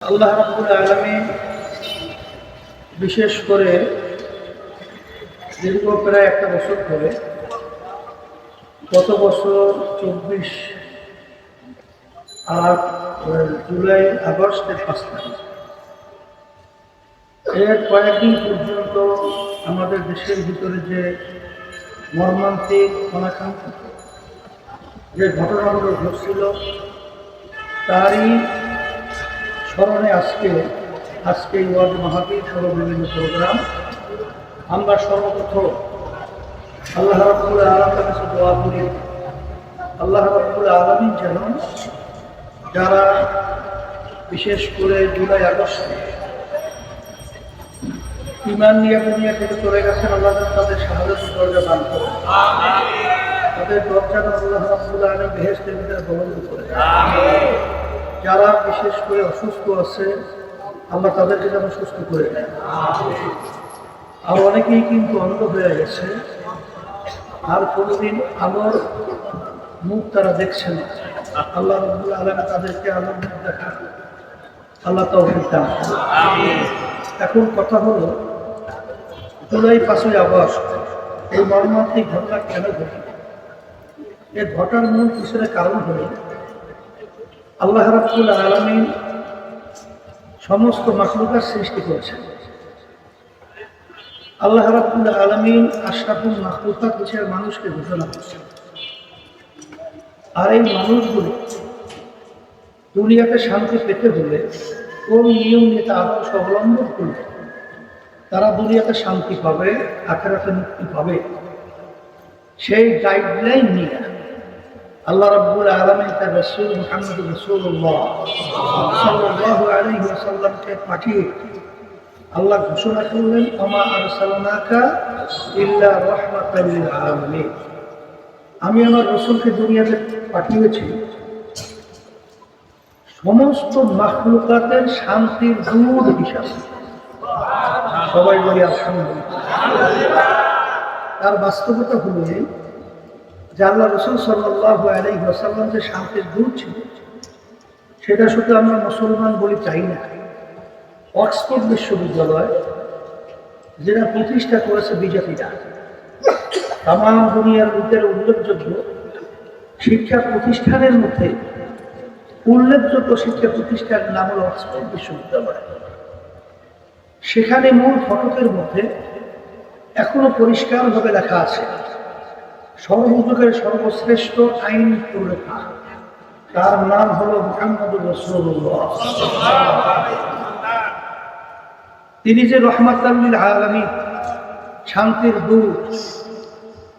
আল্লাহ রাব্বুল আলমী বিশেষ করে দীর্ঘ প্রায় একটা বছর ধরে গত বছর চব্বিশ আর জুলাই আগস্টের পাঁচ তারিখ। এর কয়েকদিন পর্যন্ত আমাদের দেশের ভিতরে যে মর্মান্তিক অনাকাঙ্ক্ষিত যে ঘটনাগুলো ঘটছিল, তারই স্মরণে আজকে আজকে ওয়ার্ড মাহাবীর সহ বিভিন্ন প্রোগ্রাম। আমরা সর্বপ্রথম আল্লাহ রব্বুল আলমের কাছে দোয়া করি। আল্লাহ রব্বুল আলমী যেন যারা বিশেষ করে জুলাই আগস্টে ইমান নিয়ে দুনিয়া থেকে চলে গেছেন, আল্লাহ তাদের সাহায্য দরজা দান করে তাদের দরজা আল্লাহ রব্বুল আলম বেহেস্তের ভিতরে বন্ধ করে যারা বিশেষ করে অসুস্থ আছে আল্লাহ তাদেরকে যেন সুস্থ করে দেয় আর অনেকেই কিন্তু অন্ধ হয়ে গেছে। আর কোনোদিন আলোর মুখ তারা দেখছে না। আল্লাহ রব্বুল আলমে তাদেরকে আলোর মুখ দেখা আল্লাহ তৌফিক দান। এখন কথা হলো, জুলাই পাঁচই আগস্ট, এই মর্মান্তিক ঘটনা কেন ঘটে এর ঘটার মূল পিছনে কারণ হলো আল্লাহ রাব্বুল আলমিন সমস্ত মাকলুকার সৃষ্টি করেছেন। আল্লাহ রাব্বুল আলমিন আশরাফুল মাকলুকাত হিসেবে মানুষকে ঘোষণা করছেন। আর এই মানুষগুলো দুনিয়াতে শান্তি পেতে হলে কোন নিয়ম নীতি আদর্শ অবলম্বন করবে তারা দুনিয়াতে শান্তি পাবে, আখেরাতে মুক্তি পাবে? সেই গাইডলাইন নিয়ে আল্লাহ রাব্বুল আলামিন তার রাসূল মুহাম্মদ রাসূলুল্লাহ সাল্লাল্লাহু আলাইহি ওয়াসাল্লামকে পাঠিয়ে আল্লাহ ঘোষণা করলেন আমা আরসালনাকা ইল্লা রাহমাতাল লিল আলামিন আমি আমার রসুলকে দুনিয়াতে পাঠিয়েছি। সমস্ত মাখলুকাতের শান্তির দূর হিসাবে। সবাই বলি, আলহামদুলিল্লাহ। তার বাস্তবতা হলো যে আল্লাহ রসুল সাল্লাহ আলাই ওয়াসাল্লাম যে শান্তির দূর ছিল, সেটা শুধু আমরা মুসলমান বলি চাই না। অক্সফোর্ড বিশ্ববিদ্যালয়, যেটা প্রতিষ্ঠা করেছে বিজেপিরা তাম দুনিয়ার ভিতরে উল্লেখযোগ্য শিক্ষা প্রতিষ্ঠানের মধ্যে উল্লেখযোগ্য শিক্ষা প্রতিষ্ঠানের নাম হল অক্সফোর্ড বিশ্ববিদ্যালয়। সেখানে মূল ফটকের মধ্যে এখনও পরিষ্কারভাবে লেখা আছে সর্বযুগের সর্বশ্রেষ্ঠ আইন প্রলেখা তার নাম হলো মোহাম্মদ রসুল্লাহ তিনি যে রহমাতাল্লিল আলমী শান্তির দূত,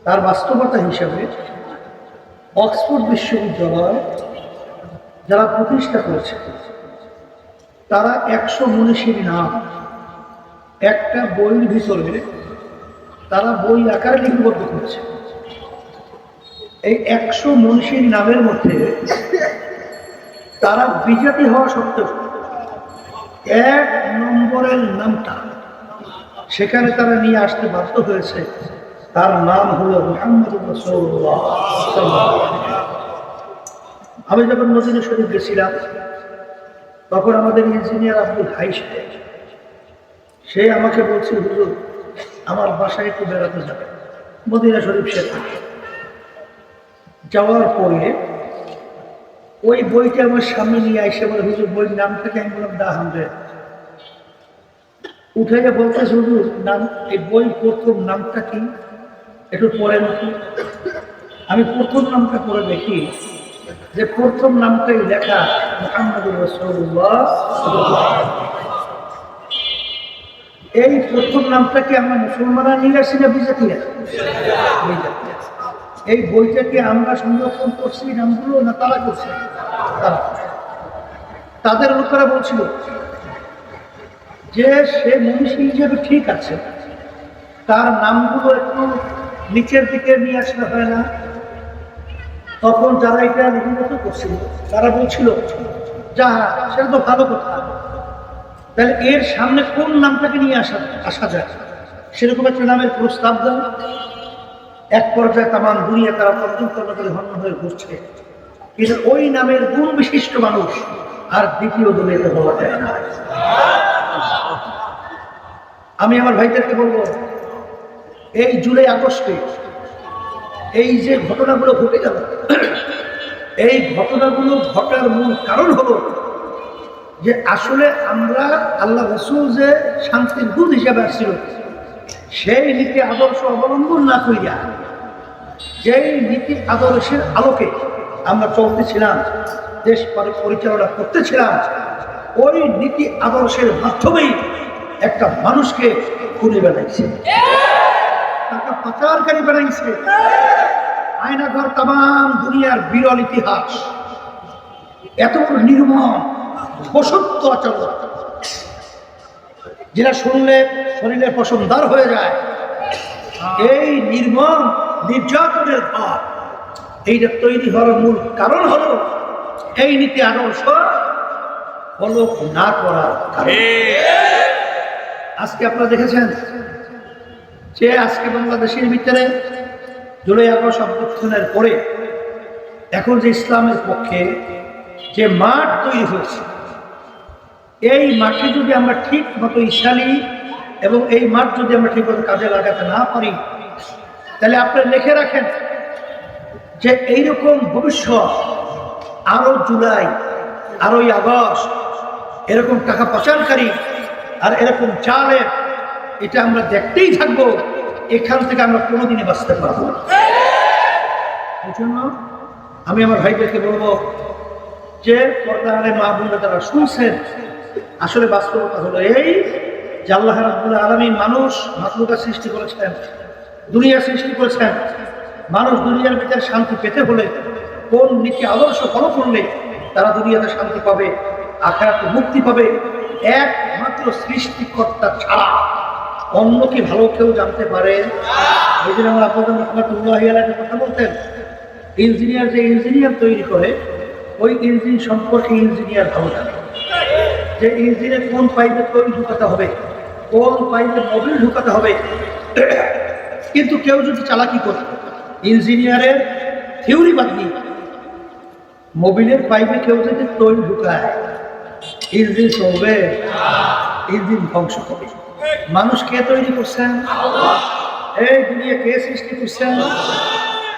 তার বাস্তবতা হিসাবে অক্সফোর্ড বিশ্ববিদ্যালয় যারা প্রতিষ্ঠা করেছে, তারা একশো মনীষীর নাম। একটা বইয়ের ভিতরে তারা বই আকারে লিপিবদ্ধ করেছে। এই একশো মনীষীর নামের মধ্যে তারা বিজেপি হওয়া সত্ত্বেও এক নম্বরের নামটা সেখানে তারা নিয়ে আসতে বাধ্য হয়েছে। তার নাম হলো মোহাম্মদ আমি যখন মদিনা শরীফ গেছিলাম, তখন আমাদের ইঞ্জিনিয়ার আব্দুল হাই সে আমাকে বলছে, হুজুর, আমার বাসায় একটু বেড়াতে যাবে মদিনা শরীফ সে থাকে। যাওয়ার পরে ওই বইটা আমার সামনে নিয়ে এসে বলে, হুজুর, বইয়ের নাম থেকে আমি বললাম দা হান্ড্রেড উঠে গিয়ে বলতেছে, হুজুর, নাম, এই বই প্রথম নামটা কি? একটু পরে নাকি আমি প্রথম নামটা পড়ে দেখি যে প্রথম নামটাই লেখা মোহাম্মদ রসুল্লাহ এই প্রথম নামটা কি আমরা মুসলমানরা নিয়ে আসি না? বিজেপিরা এই বইটাকে আমরা সংরক্ষণ করছি, নামগুলো না তারা করছে। তারা। তাদের লোকেরা বলছিল যে সে মনীষী হিসেবে ঠিক আছে, তার নামগুলো একটু নিচের দিকে নিয়ে আসলে হয় না। তখন যারা এটা লিপিবদ্ধ করছিল, তারা বলছিল, যা, সেটা তো ভালো কথা। তাহলে এর সামনে কোন নামটাকে নিয়ে আসা আসা যায়? সেরকম একটা নামের প্রস্তাব দেন। এক পর্যায়ে তামান দুনিয়া তারা করে ধন্য হয়ে ঘুরছে। কিন্তু ওই নামের গুণ বিশিষ্ট মানুষ আর দ্বিতীয় দুনিয়াতে হওয়া যায় না। আমি আমার ভাইদেরকে বলব, এই জুলাই আগস্টে এই যে ঘটনাগুলো ঘটে গেল, এই ঘটনাগুলো ঘটার মূল কারণ হলো যে আসলে আমরা আল্লাহ রসুল যে শান্তির দূত হিসাবে আসছিল সেই নীতি আদর্শ অবলম্বন না করিয়া, যেই নীতি আদর্শের আলোকে আমরা চলতেছিলাম, দেশ পরি- পরিচালনা করতেছিলাম, ওই নীতি আদর্শের মাধ্যমেই একটা মানুষকে খুলে বেড়াইছে। টাকা পাচারকারী বেড়াইছে। আয়নাঘর তাম দুনিয়ার বিরল ইতিহাস। এত নির্মম অসত্য আচরণ। যেটা শুনলে শরীরে পশমদার হয়ে যায়। এই নির্মম নির্যাতনের ভাব এইটা তৈরি হওয়ার মূল কারণ হলো এই নীতি আদর্শ ফলো না করার আজকে আপনারা দেখেছেন যে আজকে বাংলাদেশের ভিতরে জুলাই আগস্ট অভ্যুত্থানের পরে এখন যে ইসলামের পক্ষে যে মাঠ তৈরি হয়েছে এই মাঠে যদি আমরা ঠিক মতো ইশালি এবং এই মাঠ যদি আমরা ঠিক মতো কাজে লাগাতে না পারি, তাহলে আপনারা লিখে রাখেন যে এইরকম ভবিষ্যৎ আরও জুলাই, আরোই আগস্ট, এরকম টাকা পাচারকারী আর এরকম চালের এটা আমরা দেখতেই থাকব, এখান থেকে আমরা কোনোদিনই বাঁচতে পারব এই জন্য আমি আমার ভাইদেরকে বলব যে পর্দারে মা বোনরা তারা শুনছেন আসলে বাস্তবতা হলো এই যে আল্লাহ রাব্বুল আলামিন মানুষ মাতলুকা সৃষ্টি করেছেন, দুনিয়া সৃষ্টি করেছেন। মানুষ দুনিয়ার ভিতরে শান্তি পেতে হলে, কোন নীতি আদর্শ ফলো করলে তারা দুনিয়াতে শান্তি পাবে, আখেরাতে মুক্তি পাবে। একমাত্র সৃষ্টিকর্তা ছাড়া অন্য কি ভালো কেউ জানতে পারে? এই জন্য আমার আপনাদের রহমতুল্লাহ আলাইহির কথা বলতেন, ইঞ্জিনিয়ার যে ইঞ্জিনিয়ার তৈরি করে, ওই ইঞ্জিন সম্পর্কে ইঞ্জিনিয়ার ভালো জানে। যে ইঞ্জিনে কোন পাইপে তৈরি ঢুকাতে হবে, কোন পাইপে মোবিল ঢুকাতে হবে, কিন্তু কেউ যদি চালাকি করে, ইঞ্জিনিয়ারের থিওরি বাদ দিয়ে মোবিলের পাইপে কেউ যদি তৈরি ঢুকায়, ইঞ্জিন চলবে, ইঞ্জিন ধ্বংস হবে। মানুষ কে তৈরি করছেন এই দুনিয়া কে সৃষ্টি করছেন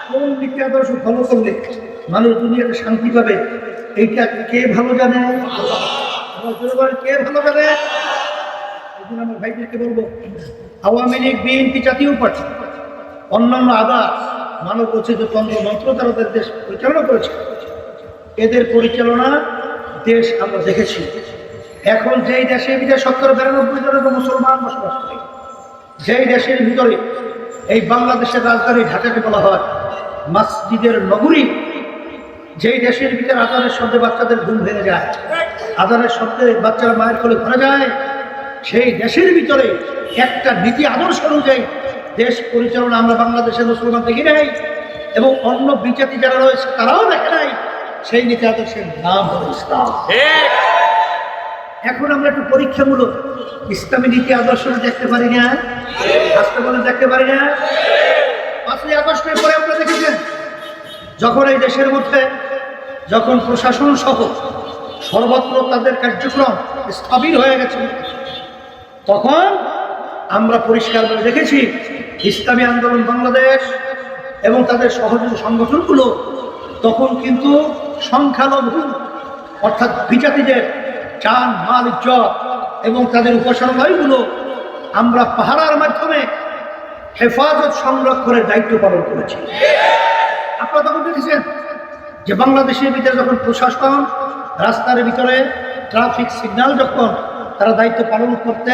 কোন নীতি আদর্শ ফলো করলে মানুষ দুনিয়াতে শান্তি পাবে? এইটা কে ভালো জানে? আওয়ামী লীগ, বিএনপি জাতীয় পার্টি, অন্যান্য আদার মানব রচিত তন্ত্র মন্ত্র তারা দেশ পরিচালনা করেছে, এদের পরিচালনা দেশ আমরা দেখেছি। এখন যেই দেশে বিদেশ শতকরা বিরানব্বই জনের মুসলমান বসবাস করে, যেই দেশের ভিতরে এই বাংলাদেশের রাজধানী ঢাকাকে বলা হয় মসজিদের নগরী, যেই দেশের ভিতরে আদানের শব্দে বাচ্চাদের ঘুম ভেঙে যায় আদানের শব্দে বাচ্চারা মায়ের কোলে ঘরে যায়। সেই দেশের ভিতরে একটা নীতি আদর্শ অনুযায়ী দেশ পরিচালনা আমরা বাংলাদেশের মুসলমান দেখি নাই এবং অন্য বিজাতি যারা রয়েছে তারাও দেখে নাই। সেই নীতি আদর্শের নাম হলো ইসলাম। এখন আমরা একটু পরীক্ষামূলক ইসলামী নীতি আদর্শ দেখতে পারি না? আসতে বলে দেখতে পারি না? পাঁচই আগস্টের পরে আমরা দেখেছেন যখন এই দেশের মধ্যে যখন প্রশাসন সহ সর্বত্র তাদের কার্যক্রম স্থবির হয়ে গেছে। তখন আমরা পরিষ্কার করে দেখেছি, ইসলামী আন্দোলন বাংলাদেশ এবং তাদের সহযোগী সংগঠনগুলো তখন কিন্তু সংখ্যালঘু, অর্থাৎ বিজাতিদের চান, মাল, ইজ্জত এবং তাদের উপাসনালয়গুলো আমরা পাহারার মাধ্যমে হেফাজত সংরক্ষণের দায়িত্ব পালন করেছি। আপনারা তখন দেখেছেন যে বাংলাদেশের ভিতরে যখন প্রশাসন রাস্তার ভিতরে ট্রাফিক সিগন্যাল যখন তারা দায়িত্ব পালন করতে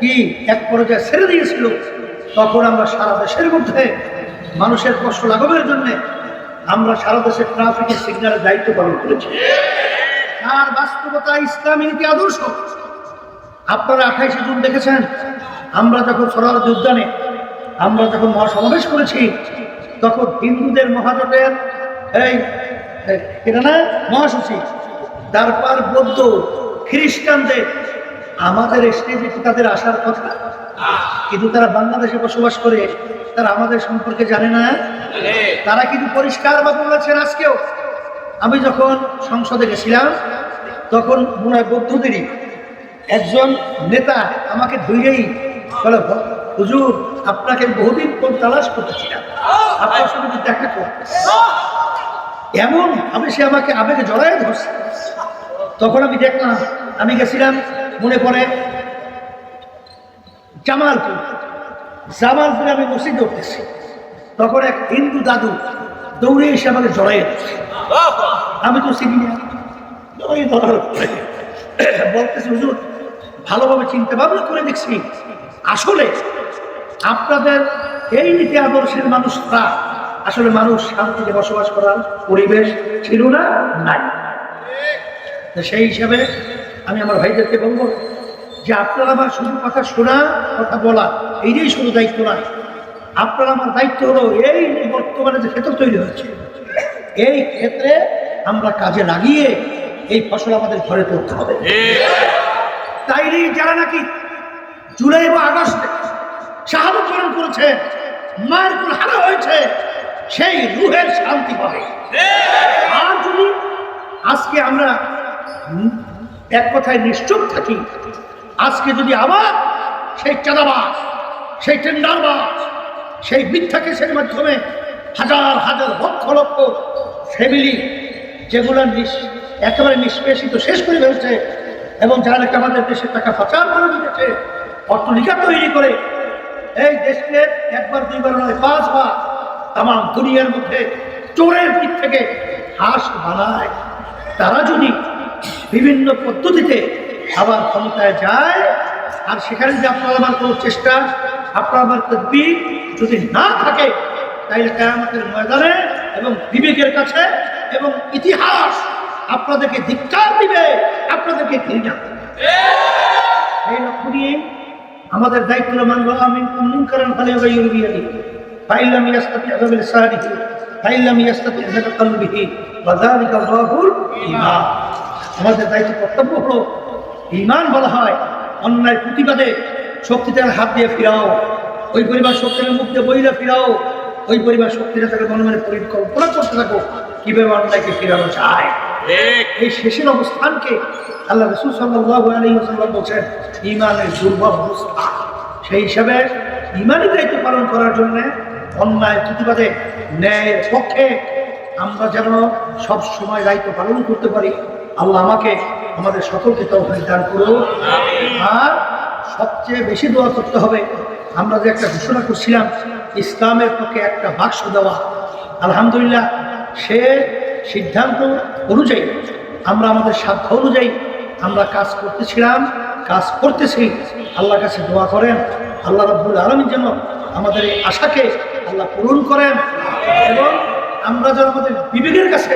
কি এক পর্যায়ে ছেড়ে দিয়েছিল তখন আমরা সারা দেশের মধ্যে মানুষের কষ্ট লাঘবের জন্য আমরা সারা দেশের ট্রাফিকের সিগন্যালের দায়িত্ব পালন করেছি। তার বাস্তবতা ইসলামী নীতি আদর্শ। আপনারা আঠাইশে জুন দেখেছেন আমরা যখন সরারদি উদ্যানে আমরা যখন মহাসমাবেশ করেছি তখন হিন্দুদের মহাজোটের এই এই, এটা না মহাসচিব তারপর বৌদ্ধ খ্রিস্টানদের, আমাদের স্টেজে তাদের আসার কথা? কিন্তু তারা বাংলাদেশে বসবাস করে, তারা আমাদের সম্পর্কে জানে না তারা কিন্তু পরিষ্কার বা বলেছেন আজকেও। আমি যখন সংসদে গেছিলাম, তখন মনে হয় বৌদ্ধদেরই একজন নেতা আমাকে ধৈরেই বলে হুজুর, আপনাকে বহুদিন পর তালাশ করতেছিলাম। আপনার সঙ্গে দেখা করতে এমন আমি সে আমাকে আবেগে জড়ায় ধরছে। তখন আমি দেখলাম, আমি গেছিলাম, মনে পড়ে, জামালপুর। জামালপুরে আমি মসজিদ উঠতেছি তখন এক হিন্দু দাদু দৌড়ে এসে আমাকে জড়াইয়ে ধরছে। আমি তো চিনি বলতেছি, হুজুর, ভালোভাবে চিন্তা ভাবনা করে দেখছি। আসলে আপনাদের এই নীতি আদর্শের মানুষরা আসলে মানুষ শান্তিতে বসবাস করার পরিবেশ ছিল না, নাই। সেই হিসাবে আমি আমার ভাইদেরকে বলব যে আপনারা আমার শুধু কথা শোনা, কথা বলা, এইটাই শুধু দায়িত্ব না আপনার আমার দায়িত্ব হলো এই বর্তমানে যে ক্ষেত্র তৈরি হচ্ছে, এই ক্ষেত্রে আমরা কাজে লাগিয়ে এই ফসল আমাদের ঘরে তুলতে হবে। তাইলে যারা নাকি জুলাই বা আগস্টে বরণ করেছে, মায়ের হারা হয়েছে সেই রুহের শান্তি পাবে। আর যদি আজকে আমরা এক কথায় নিশ্চুপ থাকি, আজকে যদি আবার সেই চাঁদাবাস সেই টেন্ডারবাস সেই মিথ্যা কেসের মাধ্যমে হাজার হাজার, লক্ষ লক্ষ ফ্যামিলি যেগুলো একেবারে নিষ্পেষিত শেষ করে ফেলছে এবং যারা নাকি আমাদের দেশের টাকা পাচার করে দিতেছে অর্থলিকা তৈরি করে, এই দেশকে একবার, দুইবার নয়, পাঁচবার তাম দুনিয়ার মধ্যে চোরের দিক থেকে হাঁস বানায় তারা যদি বিভিন্ন পদ্ধতিতে আবার ক্ষমতায় যায়, আর সেখানে যদি আপনার আমার কোনো চেষ্টা, আপনার আমার তদ্বির যদি না থাকে, তাইলে কেয়ামতের ময়দানে এবং বিবেকের কাছে এবং ইতিহাস আপনাদেরকে ধিক্কার দিবে, আপনাদেরকে ঘৃণা। এই লক্ষ্য নিয়ে আমাদের দায়িত্ব মানব আমি মুন করেন ফলে ইউরবিয়ানি ফাইলাম ইয়াস্তাতি আযাবিল সাদিহি ফাইলাম ইয়াস্তাতি আযাব কলবিহি ওয়া যালিকা রাহুল আমাদের দায়িত্ব কর্তব্য হলো ঈমান বলা হয় অন্যায় প্রতিবাদে শক্তিতে হাত দিয়ে ফিরাও। ওই পরিবার শক্তির মুখ দিয়ে বইলে ফিরাও। ওই পরিবার শক্তিরা তাকে মনে মনে পরিকল্পনা করতে থাকো কীভাবে অন্যায়কে ফিরানো যায়। এই শেষের অবস্থানকে আল্লাহ রসুল সাল্লাহ আলী সাল্লাম বলছেন ইমানের দুর্বল অবস্থা। সেই হিসাবে ইমানের দায়িত্ব পালন করার জন্য অন্যায় প্রতিবাদে ন্যায়ের পক্ষে আমরা যেন সব সময় দায়িত্ব পালন করতে পারি। আল্লাহ আমাকে আমাদের সকলকে তৌফিক দান করো আর সবচেয়ে বেশি দোয়া করতে হবে আমরা যে একটা ঘোষণা করছিলাম ইসলামের পক্ষে একটা বাক্স দেওয়া। আলহামদুলিল্লাহ সে সিদ্ধান্ত অনুযায়ী আমরা আমাদের সাধ্য অনুযায়ী আমরা কাজ করতেছিলাম কাজ করতেছি। আল্লাহর কাছে দোয়া করেন আল্লাহ রাব্বুল আলমীর যেন আমাদের এই আশাকে আল্লাহ পূরণ করেন এবং আমরা যেন আমাদের বিবেকের কাছে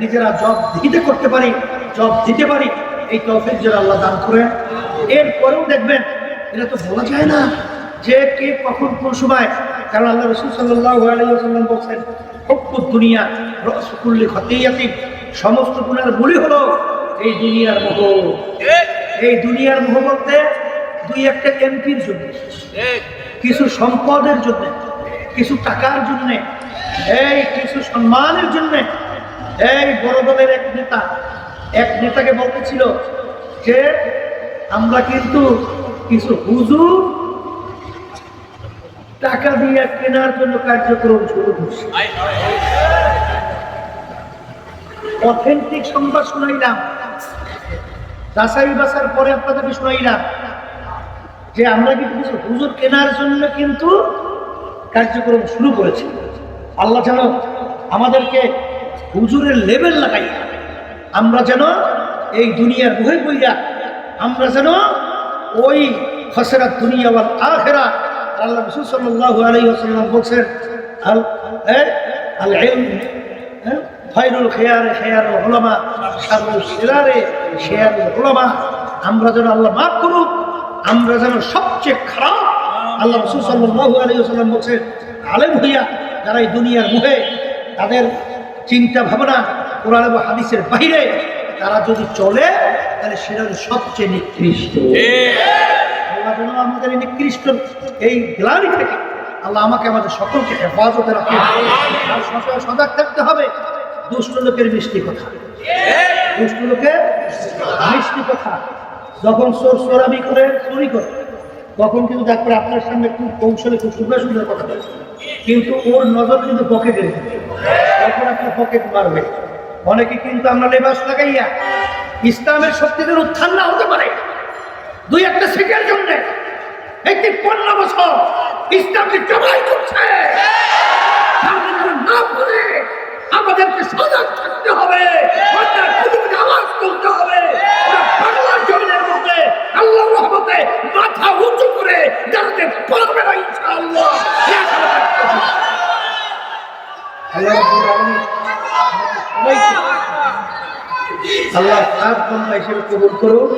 নিজেরা জব দিতে করতে পারি জব দিতে পারি এই তৌফিক যেন আল্লাহ দান করেন। এরপরেও দেখবেন এটা তো বলা যায় না যে কে কখন কোন সময় কারণ আল্লাহ রসুল সাল্লাহ আলাইসাল্লাম বলছেন হকুর দুনিয়া রসকুল্লি খতিয়াতি সমস্ত গুণার মূলই হলো এই দুনিয়ার মোহ এই দুনিয়ার মোহ বলতে দুই একটা এমপির জন্য কিছু সম্পদের জন্য। কিছু টাকার জন্য, এই কিছু সম্মানের জন্য, এই বড় দলের এক নেতা, এক নেতাকে বলতেছিল যে, আমরা কিন্তু কিছু হুজুর টাকা দিয়ে কেনার জন্য কার্যক্রম শুরু করছি। অথেন্টিক সংবাদ শুনাইলাম। যাচাই বাছার পরে আপনাদেরকে শুনাইলাম যে, আমরা কিন্তু কিছু হুজুর কেনার জন্য কিন্তু কার্যক্রম শুরু করেছি। আল্লাহ যেন আমাদেরকে হুজুরের লেভেল লাগাই। আমরা যেন এই দুনিয়ার বহে বইয়া আমরা যেন ওই খসরাত দুনিয়া ওয়াল আখেরা। আল্লাহ রসুল সাল্লাল্লাহু আলাইহি ওয়াসাল্লাম বলছেন খায়রুল খেয়ারে আমরা যেন আল্লাহ মাফ করুক, আমরা যেন সবচেয়ে খারাপ আল্লাহ রসুল সাল্লাল্লাহু আলাইহি ওয়াসাল্লাম বলছেন আলেম হইয়া যারা এই দুনিয়ার মুহে তাদের চিন্তা ভাবনা কোরআন এবং হাদিসের বাইরে তারা যদি চলে তাহলে সেটা সবচেয়ে নিকৃষ্ট। আল্লাহ যেন আমাদের এই নিকৃষ্ট এই গ্লানি থেকে আল্লাহ আমাকে আমাদের সকলকে হেফাজতে রাখে। সজাগ থাকতে হবে। দুষ্ট লোকের মিষ্টি কথা। দুষ্ট লোকের মিষ্টি কথা। যখন চোর চোরামি করে চুরি করে তখন কিন্তু দেখবে আপনার সামনে খুব কৌশলে খুব সুন্দর সুন্দর কথা বলে কিন্তু ওর নজর কিন্তু পকেটে তখন আপনার পকেট মারবে। অনেকে কিন্তু আমরা লেবাস লাগাইয়া ইসলামের শক্তিদের উত্থান না হতে পারে। দুই একটা সিটের জন্য এই তিপ্পান্ন বছর ইসলামকে জবাই করছে। আমাদেরকে সজাগ থাকতে হবে। আওয়াজ তুলতে হবে। আল্লাহর রহমতে মাথা উঁচু করে দাঁড়াতে পারবে না ইনশাআল্লাহ। আল্লাহ সাত কবুল করুন